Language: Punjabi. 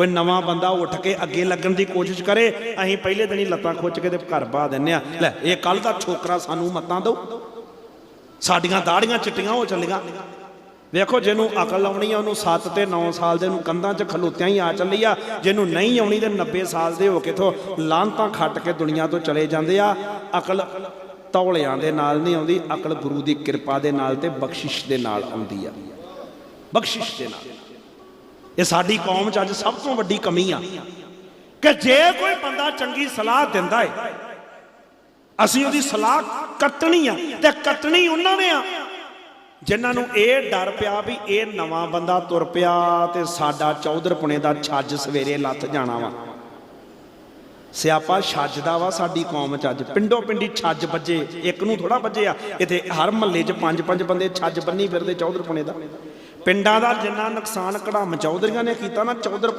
ਕੋਈ ਨਵਾਂ ਬੰਦਾ ਉੱਠ ਕੇ ਅੱਗੇ ਲੱਗਣ ਦੀ ਕੋਸ਼ਿਸ਼ ਕਰੇ, ਅਸੀਂ ਪਹਿਲੇ ਦਿਨ ਹੀ ਲੱਤਾਂ ਖੋਚ ਕੇ ਤੇ ਘਰ ਬਾ ਦਿੰਨੇ ਆ ਲੈ, ਇਹ ਕੱਲ ਦਾ ਛੋਕਰਾ ਸਾਨੂੰ ਮਤਾਂ ਦੋ ਸਾਡੀਆਂ ਦਾੜੀਆਂ ਚਿੱਟੀਆਂ ਹੋ ਚੱਲੀਆਂ। ਵੇਖੋ, ਜਿਹਨੂੰ ਅਕਲ ਆਉਣੀ ਆ, ਉਹਨੂੰ 7 ਤੇ 9 ਸਾਲ ਦੇ ਨੂੰ ਕੰਧਾਂ 'ਚ ਖਲੋਤਿਆਂ ਹੀ ਆ ਚੱਲੀ ਆ। ਜਿਹਨੂੰ ਨਹੀਂ ਆਉਣੀ ਤੇ 90 ਸਾਲ ਦੇ ਹੋ ਕੇ ਤੋਂ ਲਾਂਤਾਂ ਖੱਟ ਕੇ ਦੁਨੀਆ ਤੋਂ ਚਲੇ ਜਾਂਦੇ ਆ। ਅਕਲ ਤੌਲਿਆਂ ਦੇ ਨਾਲ ਨਹੀਂ ਆਉਂਦੀ, ਅਕਲ ਗੁਰੂ ਦੀ ਕਿਰਪਾ ਦੇ ਨਾਲ ਤੇ ਬਖਸ਼ਿਸ਼ ਦੇ ਨਾਲ ਆਉਂਦੀ ਆ। ਬਖਸ਼ਿਸ਼ ਦੇ ਨਾਲ। ਇਹ ਸਾਡੀ ਕੌਮ 'ਚ ਅੱਜ ਸਭ ਤੋਂ ਵੱਡੀ ਕਮੀ ਆ ਕਿ ਜੇ ਕੋਈ ਬੰਦਾ ਚੰਗੀ ਸਲਾਹ ਦਿੰਦਾ ਏ, ਅਸੀਂ ਉਹਦੀ ਸਲਾਹ ਕੱਟਣੀ ਆ ਤੇ ਕੱਟਣੀ ਉਹਨਾਂ ਨੇ ਆ। ਜਿਨ੍ਹਾਂ ਨੂੰ ਇਹ ਡਰ ਪਿਆ ਵੀ ਇਹ ਨਵਾਂ ਬੰਦਾ ਤੁਰ ਪਿਆ ਤੇ ਸਾਡਾ ਚੌਧਰਪੁਣੇ ਦਾ ਛੱਜ ਸਵੇਰੇ ਲੱਥ ਜਾਣਾ ਵਾ। ਸਿਆਪਾ ਛੱਜ ਦਾ ਵਾ ਸਾਡੀ ਕੌਮ ਚ ਅੱਜ। ਪਿੰਡੋ ਪਿੰਡੀ ਛੱਜ ਵੱਜੇ, ਇੱਕ ਨੂੰ ਥੋੜਾ ਵੱਜੇ ਆ। ਇੱਥੇ ਹਰ ਮਹੱਲੇ 'ਚ ਪੰਜ ਪੰਜ ਬੰਦੇ ਛੱਜ ਬੰਨੀ ਫਿਰਦੇ ਚੌਧਰਪੁਣੇ ਦਾ। ਪਿੰਡਾਂ ਦਾ ਜਿੰਨਾ ਨੁਕਸਾਨ ਕੜਾਮ ਚੌਧਰੀਆਂ ਨੇ ਕੀਤਾ ਨਾ ਚੌਧਰ